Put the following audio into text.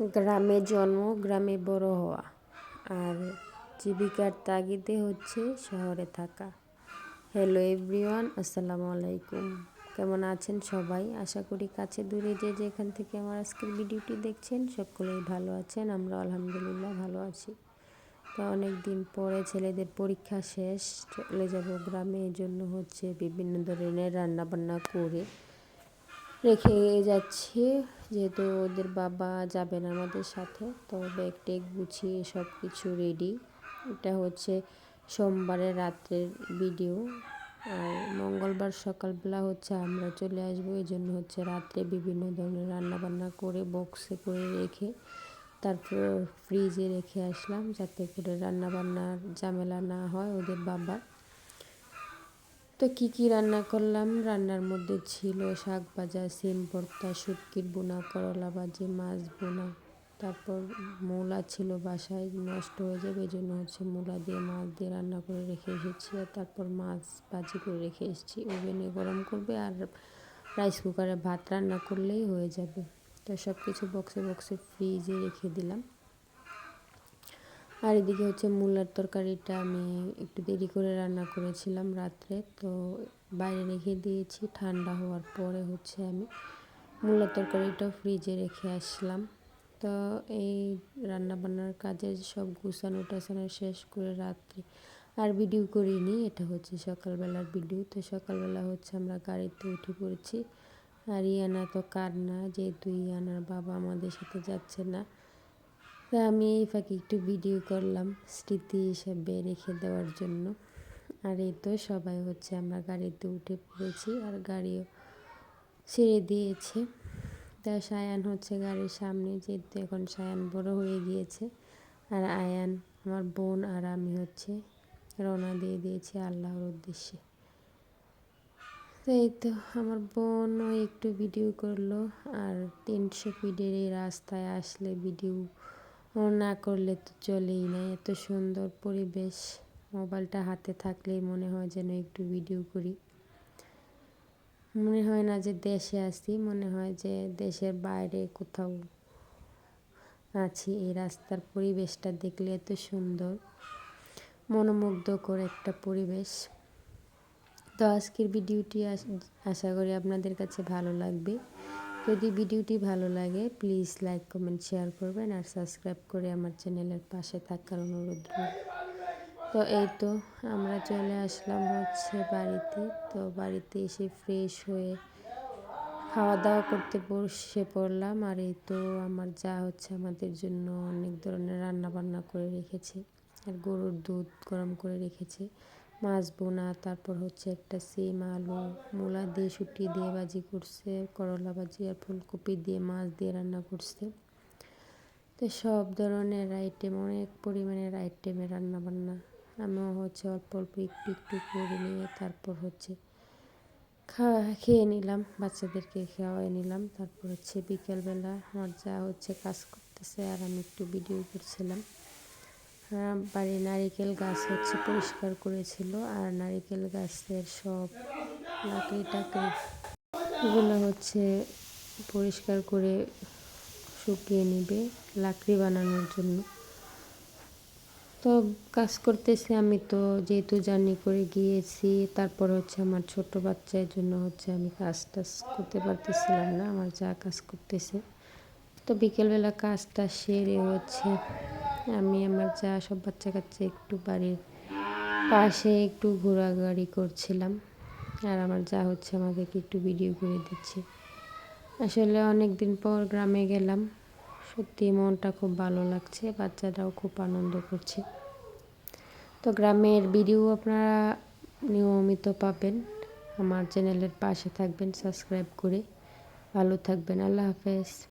গ্রামে জন্ম, গ্রামে বড় হওয়া। আর জীবিকার তাগিদে হচ্ছে শহরে থাকা। হ্যালো এভরিওয়ান, আসসালামু আলাইকুম। কেমন আছেন সবাই? আশা করি কাছে দূরে যে যেখান থেকে আমার আজকের ভিডিওটি দেখছেন, সকলেই ভালো আছেন আমরা আলহামদুলিল্লাহ ভালো আছি। তো অনেক দিন পরে ছেলেদের পরীক্ষা শেষ, চলে যাব গ্রামে। এই জন্য হচ্ছে বিভিন্ন ধরনের রান্নাবান্না করে রেখে যাচ্ছি, যেহেতু ওদের বাবা যাবেন আমাদের সাথে, তো ব্যাগ টেক গুছিয়ে সব কিছু রেডি এটা হচ্ছে সোমবারের রাত্রের ভিডিও আর মঙ্গলবার সকালবেলা হচ্ছে আমরা চলে আসব এই জন্য হচ্ছে রাত্রে বিভিন্ন ধরনের রান্নাবান্না করে বক্সে করে রেখে তারপর ফ্রিজে রেখে আসলাম, যাতে করে রান্নাবান্নার ঝামেলা না হয় ওদের বাবার। তো কি কি রান্না করলাম? রান্নার মধ্যে ছিল শাক ভাজা, সিম ভর্তা, শুটকির বোনা করলা ভাজি, মাছ বোনা তারপর মূলা ছিল বাসায়, নষ্ট হয়ে যাবে এই জন্য হচ্ছে মূলা দিয়ে মাছ দিয়ে রান্না করে রেখে এসেছি। আর তারপর মাছ ভাজি করে রেখে এসেছি। ওভেনে গরম করবে আর রাইস কুকারে ভাত রান্না করলেই হয়ে যাবে। তো সব কিছু বক্সে বক্সে ফ্রিজে রেখে দিলাম। আর এদিকে হচ্ছে মূলার তরকারিটা আমি একটু দেরি করে রান্না করেছিলাম রাত্রে, তো বাইরে রেখে দিয়েছি। ঠান্ডা হওয়ার পরে হচ্ছে আমি মূলার তরকারিটা ফ্রিজে রেখে আসলাম। তো এই রান্না বান্নার কাজে সব গুছানো টাছানো শেষ করে রাত্রে আর ভিডিও করিনি, এটা হচ্ছে সকালবেলার ভিডিও। তো সকালবেলা হচ্ছে আমরা গাড়িতে উঠে পড়েছি। আর ইয়ানা তো কার না, যেহেতু ইয়ানার বাবা আমাদের সাথে যাচ্ছে না তা আমি এই ফাঁকে একটু ভিডিও করলাম স্মৃতি হিসাবে রেখে দেওয়ার জন্য। আর এই তো সবাই হচ্ছে আমরা গাড়িতে উঠে পড়েছি আর গাড়িও ছেড়ে দিয়েছে। তা সায়ান হচ্ছে গাড়ির সামনে, যেহেতু এখন সায়ান বড় হয়ে গিয়েছে। আর আয়ান আমার বোন আর আমি হচ্ছে রওনা দিয়ে দিয়েছি আল্লাহর উদ্দেশ্যে। এই তো আমার বোনও একটু ভিডিও করল আর তিনশো ফিটের এই রাস্তায় আসলে ভিডিও না করলে তো চলেই না। এত সুন্দর পরিবেশ। মোবাইলটা হাতে থাকলেই মনে হয় যেন একটু ভিডিও করি। মনে হয় না যে দেশে আছি, মনে হয় যে দেশের বাইরে কোথাও আছি। এই রাস্তার পরিবেশটা দেখলে এত সুন্দর, মনোমুগ্ধকর একটা পরিবেশ। তো আজকের ভিডিওটি আশা করি আপনাদের কাছে ভালো লাগবে। যদি ভিডিওটি ভালো লাগে প্লিজ লাইক কমেন্ট শেয়ার করবেন আর সাবস্ক্রাইব করে আমার চ্যানেলের পাশে থাকার অনুরোধ তো এই তো আমরা চলে আসলাম হচ্ছে বাড়িতে। তো বাড়িতে এসে ফ্রেশ হয়ে খাওয়া দাওয়া করতে বসে পড়লাম আর এই তো আমার যা হচ্ছে আমাদের জন্য অনেক ধরনের রান্না বান্না করে রেখেছে। আর গরুর দুধ গরম করে রেখেছে। মাছ বোনা, তারপর হচ্ছে একটা সিম, আলু, মূলা দিয়ে শুটি দিয়ে ভাজি করছে, করলা ভাজি আর ফুলকপি দিয়ে মাছ দিয়ে রান্না করছে। তো সব ধরনের আইটেম অনেক পরিমাণের আইটেমের রান্না বান্না আমিও হচ্ছে অল্প অল্প একটু একটু করে নিয়ে তারপর হচ্ছে খাওয়া, খেয়ে নিলাম, বাচ্চাদেরকে খাওয়াই নিলাম। তারপর হচ্ছে বিকেলবেলা আমার যা হচ্ছে কাজ করতেছে আর আমি একটু ভিডিও করছিলাম। বাড়ির নারিকেল গাছ হচ্ছে পরিষ্কার করেছিল, আর নারিকেল গাছের সব লাকড়ি টাকড়ি এগুলো হচ্ছে পরিষ্কার করে শুকিয়ে নিবে লাকড়ি বানানোর জন্য। তো কাজ করতেছি আমি তো, যেহেতু জার্নি করে গিয়েছি, তারপর হচ্ছে আমার ছোট বাচ্চার জন্য হচ্ছে আমি কাজ টাজ করতে পারতেছিলাম না, আমার যা কাজ করতেছে। তো বিকেলবেলা কাজটা সেরে হচ্ছে আমি আমার যা সব বাচ্চা কাচ্চা একটু বাড়ির পাশে একটু ঘোরাঘুরি করছিলাম। আর আমার যা হচ্ছে আমাদেরকে একটু ভিডিও করে দিচ্ছে। আসলে অনেক দিন পর গ্রামে গেলাম। সত্যি মনটা খুব ভালো লাগছে বাচ্চারাও খুব আনন্দ করছে। তো গ্রামের ভিডিও আপনারা নিয়মিত পাবেন। আমার চ্যানেলের পাশে থাকবেন সাবস্ক্রাইব করে। ভালো থাকবেন, আল্লাহ হাফেজ।